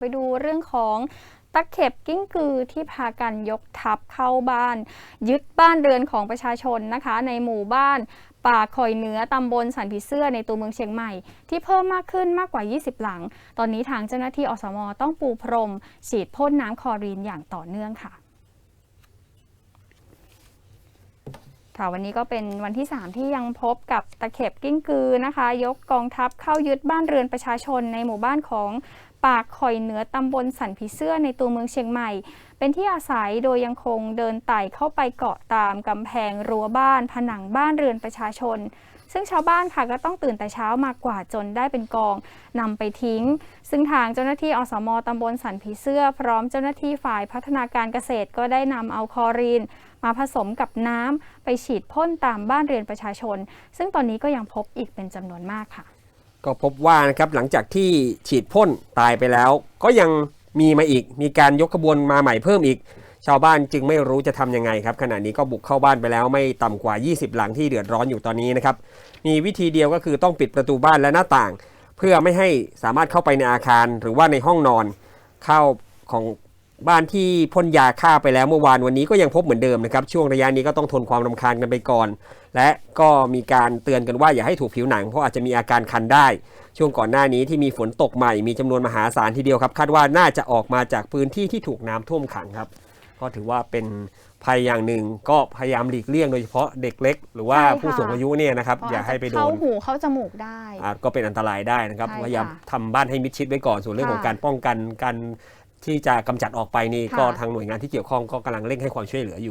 ไปดูเรื่องของตะเข็บกิ้งกือที่พากันยกทัพเข้าบ้าน ยึดบ้านเรือนของประชาชนนะคะ ในหมู่บ้านป่าคอยเหนือตำบลสันผีเสื้อในตัวเมืองเชียงใหม่ ที่เพิ่มมากขึ้นมากกว่า 20 หลัง ตอนนี้ทางเจ้าหน้าที่อสมต้องปูพรม ฉีดพ่นน้ำคลอรีนอย่างต่อเนื่องค่ะค่ะวันนี้ก็เป็นวันที่ 3 ที่ยังพบกับตะเข็บกิ้งกือนะคะ ยกกองทัพเข้ายึดบ้านเรือนประชาชนในหมู่บ้านของปากคอยเหนือตำบลสันผีเสื้อในตัวเมืองเชียงใหม่ เป็นที่อาศัยโดยยังคงเดินไต่เข้าไปเกาะตามกำแพงรั้วบ้าน ผนังบ้านเรือนประชาชน ซึ่งชาวบ้านค่ะก็ต้องตื่นแต่เช้ามากกว่าจนได้เป็นกองนำไปทิ้ง ซึ่งทางเจ้าหน้าที่อสมตำบลสันผีเสื้อ พร้อมเจ้าหน้าที่ฝ่ายพัฒนาการเกษตรก็ได้นำเอาคอรีนมาผสมกับน้ำไปฉีดพ่นตามบ้านเรือนประชาชน ซึ่งตอนนี้ก็ยังพบอีกเป็นจำนวนมากค่ะ ก็พบว่านะครับหลังจากที่ฉีดพ่นตายไปแล้ว ก็ยังมีมาอีก มีการยกขบวนมาใหม่เพิ่มอีก ชาวบ้านจึงไม่รู้จะทำยังไงครับ ขณะนี้ก็บุกเข้าบ้านไปแล้วไม่ต่ำกว่า 20 หลังที่เดือดร้อนอยู่ตอนนี้นะครับ มีวิธีเดียวก็คือต้องปิดประตูบ้านและหน้าต่าง เพื่อไม่ให้สามารถเข้าไปในอาคารหรือว่าในห้องนอน เข้าของ บ้านที่พ่นยาฆ่าไปแล้วเมื่อวานวันนี้ก็ยังพบเหมือนเดิมนะครับ ช่วงระยะนี้ก็ต้องทนความรำคาญกันไปก่อน และก็มีการเตือนกันว่าอย่าให้ถูกผิวหนังเพราะอาจจะมีอาการคันได้ ช่วงก่อนหน้านี้ที่มีฝนตกใหม่มีจำนวนมหาศาลทีเดียวครับ คาดว่าน่าจะออกมาจากพื้นที่ที่ถูกน้ำท่วมขังครับ ก็ถือว่าเป็นภัยอย่างหนึ่งก็พยายามหลีกเลี่ยงโดยเฉพาะเด็กเล็ก หรือว่าใช่ค่ะผู้สูงอายุเนี่ยนะครับอย่าให้ไปโดเข้านหูเข้าจมูกได้อาจก็เป็นอันตรายได้นะครับใช่ค่ะพยายามทำบ้านให้มิดชิดไว้ก่อนส่วนเรื่องของค่ะการป้องกันการ ที่จะกำจัดออกไปนี่ค่ะก็ทางหน่วยงานที่เกี่ยวข้องก็กำลังเร่งให้ความช่วยเหลืออยู่